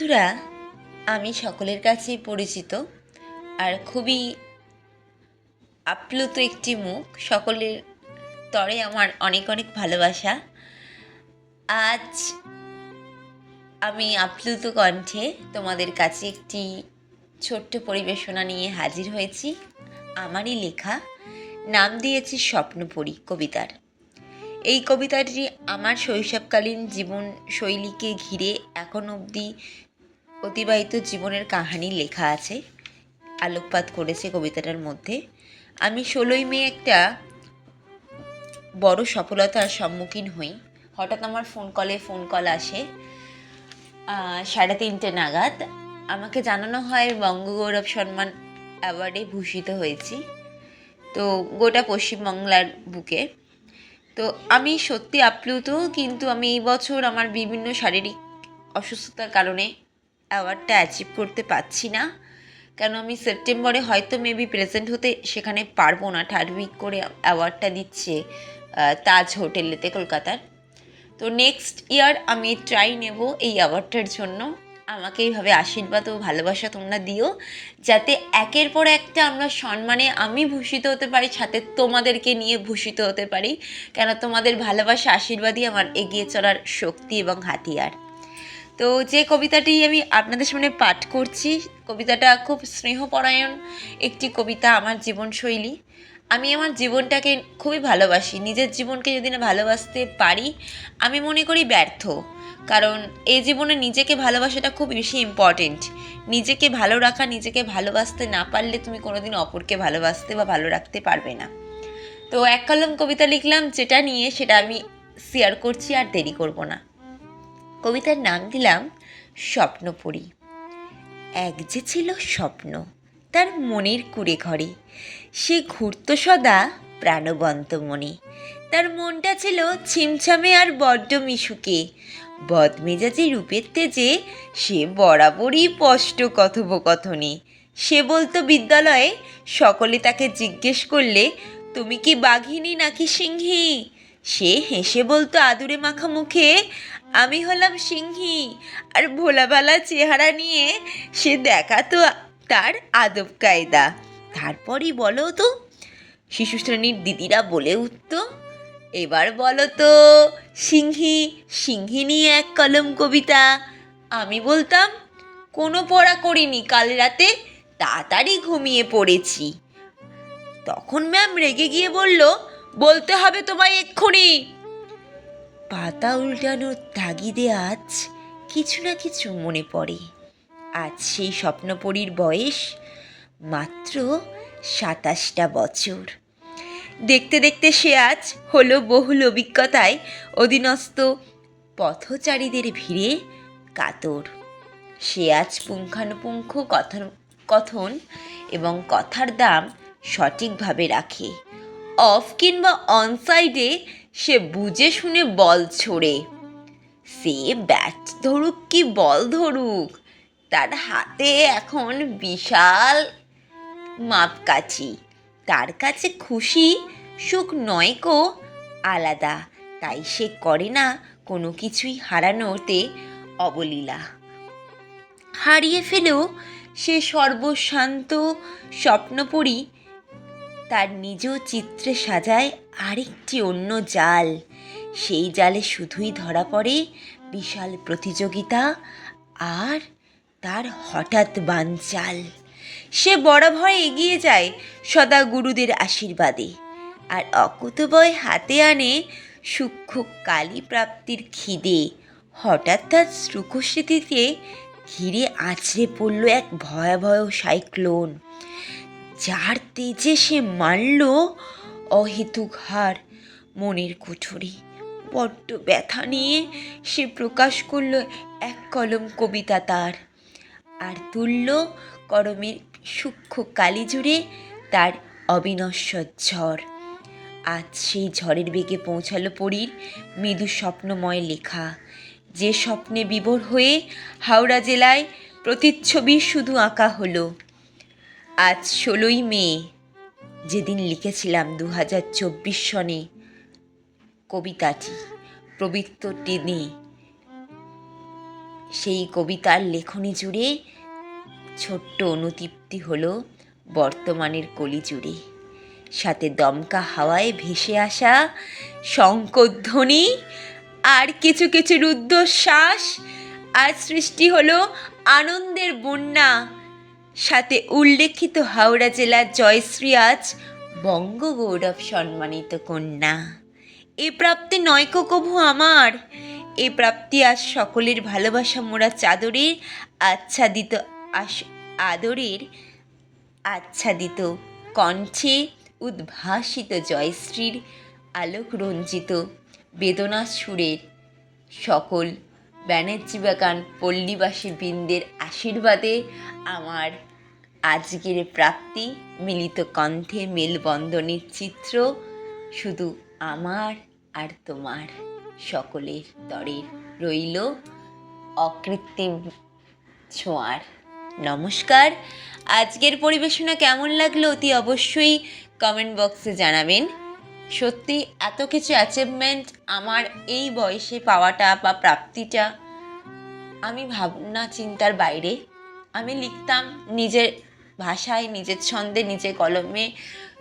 বন্ধুরা, আমি সকলের কাছেই পরিচিত আর খুবই আপ্লুত একটি মুখ। সকলের তরে আমার অনেক অনেক ভালোবাসা। আজ আমি আপ্লুত কণ্ঠে তোমাদের কাছে একটি ছোট্ট পরিবেশনা নিয়ে হাজির হয়েছি। আমারই লেখা, নাম দিয়েছি স্বপ্নপুরী কবিতার। এই কবিতাটি আমার শৈশবকালীন জীবন শৈলীকে ঘিরে এখন অবধি অতিবাহিত জীবনের কাহিনী লেখা আছে, আলোকপাত করেছে কবিতাটার মধ্যে। আমি ষোলোই মে একটা বড় সফলতার সম্মুখীন হই। হঠাৎ আমার ফোন কলে ফোন কল আসে সাড়ে তিনটে নাগাদ। আমাকে জানানো হয় বঙ্গগৌরব সম্মান অ্যাওয়ার্ডে ভূষিত হয়েছি। তো গোটা পশ্চিমবাংলার বুকে। তো আমি সত্যি আপ্লুত, কিন্তু আমি এই বছর আমার বিভিন্ন শারীরিক অসুস্থতার কারণে অ্যাওয়ার্ডটা অ্যাচিভ করতে পারছি না। কেন আমি সেপ্টেম্বরে হয়তো মেবি প্রেজেন্ট হতে সেখানে পারব না। থার্ড উইক করে অ্যাওয়ার্ডটা দিচ্ছে তাজ হোটেলেতে কলকাতার। তো নেক্সট ইয়ার আমি ট্রাই নেব এই অ্যাওয়ার্ডটার জন্য। আমাকে এইভাবে আশীর্বাদ ও ভালোবাসা তোমরা দিও, যাতে একের পর একটা আমরা সম্মানে আমি ভূষিত হতে পারি, সাথে তোমাদেরকে নিয়ে ভূষিত হতে পারি। কেন তোমাদের ভালোবাসা, আশীর্বাদই আমার এগিয়ে চলার শক্তি এবং হাতিয়ার। তো যে কবিতাটি আমি আপনাদের সামনে পাঠ করছি, কবিতাটা খুব স্নেহপরায়ণ একটি কবিতা আমার জীবনশৈলী। আমি আমার জীবনটাকে খুবই ভালোবাসি, নিজের জীবনকে যদি না ভালোবাসতে পারি, আমি মনে করি ব্যর্থ। কারণ এই জীবনে নিজেকে ভালোবাসাটা খুব বেশি ইম্পর্টেন্ট নিজেকে ভালো রাখা, নিজেকে ভালোবাসতে না পারলে তুমি কোনোদিন অপরকে ভালোবাসতে বা ভালো রাখতে পারবে না। তো এক কলম কবিতা লিখলাম, যেটা নিয়ে সেটা আমি শেয়ার করছি আর দেরি করব না। কবিতার নাম দিলাম স্বপ্নপুরী। এক যে ছিল স্বপ্ন, তার মনের কুড়ে ঘরে। সে ঘুরত সদা প্রাণবন্ত মনে। তার মনটা ছিল ছিমছামে আর বড্ড মিশুকে। বদমেজাজি রূপের তেজে সে বরাবরই স্পষ্ট কথোপকথনে। সে বলতো বিদ্যালয়ে সকলে তাকে জিজ্ঞেস করলে, তুমি কি বাঘিনী নাকি সিংহী? সে হেসে বলতো আদুরে মাখা মুখে আমি হলাম সিংহী, আর ভোলাভালা চেহারা নিয়ে সে দেখাতো তার আদব কায়দা। তারপরই বলো তো শিশু শ্রেণির দিদিরা বলে উঠত, এবার বলো তো, সিংহী সিংহী নিয়ে এক কলম কবিতা। আমি বলতাম, কোনো পড়া করিনি কাল রাতে, তাড়াতাড়ি ঘুমিয়ে পড়েছি। তখন ম্যাম রেগে গিয়ে বলল, বলতে হবে তোমায় এক্ষুনি। পাতা উল্টানোর তাগিদে আজ কিছু না কিছু মনে পড়ে। আজ সেই স্বপ্নপরীর বয়স মাত্র সাতাশটা বছর। দেখতে দেখতে সে আজ হলো বহুল অভিজ্ঞতায় অধীনস্থ পথচারীদের ভিড়ে কাতর। সে আজ পুঙ্খানুপুঙ্খ কথন কথন এবং কথার দাম সঠিকভাবে রাখে। অফ কিংবা অন সাইডে সে বুঝে শুনে বল ছোড়ে। সে ব্যাট ধরুক কি বল ধরুক, তার হাতে এখন বিশাল মাপকাঠি। তার কাছে খুশি, সুখ নয় কো আলাদা, তাই সে করে না কোনো কিছুই হারানোতে অবলীলা। হারিয়ে ফেলেও সে সর্বশান্ত স্বপ্নপরী তার নিজ চিত্রে সাজায় আরেকটি অন্য জাল। সেই জালে শুধুই ধরা পড়ে বিশাল প্রতিযোগিতা আর তার হঠাৎ বানচাল সে বরাবর এগিয়ে যায় সদা গুরুদের আশীর্বাদে আর অকুতবয় হাতে আনে সূক্ষ্ম কালী প্রাপ্তির খিদে। হঠাৎ তার শ্রুকস্মৃতিতে ঘিরে আছড়ে পড়ল এক ভয়াবহ সাইক্লোন। যার তেজে সে মারল অহেতুক হার মনের কুঠুরি। বড্ড ব্যথা নিয়ে সে প্রকাশ করল এক কলম কবিতা তার আর তুলল করমের সূক্ষ্ম কালি জুড়ে তার অবিনশ্বর ঝড়। আজ সেই ঝড়ের বেগে পৌঁছালো পরীর মৃদু স্বপ্নময় লেখা। যে স্বপ্নে বিভোর হয়ে হাওড়া জেলায় প্রতিচ্ছবি শুধু আঁকা হলো। আজ ষোলোই মে, যেদিন লিখেছিলাম দু হাজার চব্বিশ সনে কবিতাটি পবিত্র টেনে। সেই কবিতার লেখনী জুড়ে ছোট্ট অনুতৃপ্তি হলো বর্তমানের কলি জুড়ে। সাথে দমকা হাওয়ায় ভেসে আসা শঙ্করধ্বনি আর কিছু কিছু রুদ্ধশ্বাস, আর সৃষ্টি হলো আনন্দের বন্যা। সাথে উল্লেখিত হাওড়া জেলার জয়শ্রী আজ বঙ্গগৌরব সম্মানিত কন্যা। এ প্রাপ্তি নয়কো কভু আমার। এ প্রাপ্তি আজ সকলের ভালোবাসা মোড়া চাদরের আচ্ছাদিত আস আদরের আচ্ছাদিত কণ্ঠে উদ্ভাসিত জয়শ্রীর আলোক রঞ্জিত বেদনা সুরের সকল ব্যানার্জি বাগান পল্লীবাসী বৃন্দের আশীর্বাদে আমার আজকের প্রাপ্তি, মিলিত কণ্ঠে মেলবন্ধনের চিত্র শুধু আমার আর তোমার সকলের তরের রইল অকৃত্রিম ছোঁয়ার। নমস্কার। আজকের পরিবেশনা কেমন লাগল অতি অবশ্যই কমেন্ট বক্সে জানাবেন। সত্যি এত কিছু অ্যাচিভমেন্ট আমার এই বয়সে পাওয়াটা বা প্রাপ্তিটা আমি ভাবনা চিন্তার বাইরে। আমি লিখতাম নিজের ভাষায়, নিজের ছন্দে, নিজের কলমে,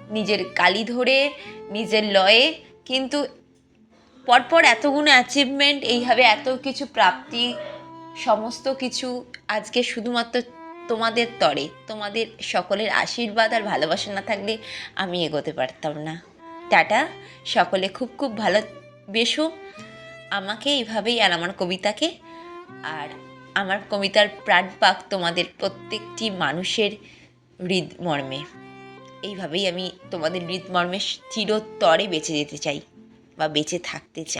নিজের কালি ধরে, নিজের লয়ে। কিন্তু পরপর এতগুলো অ্যাচিভমেন্ট এইভাবে এত কিছু প্রাপ্তি, সমস্ত কিছু আজকে শুধুমাত্র তোমাদের তরে। তোমাদের সকলের আশীর্বাদ আর ভালোবাসা না থাকলে আমি এগোতে পারতাম না। টাটা। সকলে খুব খুব ভালো বেশো আমাকে এইভাবেই আর আমার কবিতাকে আর আমার কবিতার প্রাণ পাক তোমাদের প্রত্যেকটি মানুষের হৃদমর্মে। এইভাবেই আমি তোমাদের হৃদমর্মে চিরতরে বেঁচে যেতে চাই বা বেঁচে থাকতে চাই।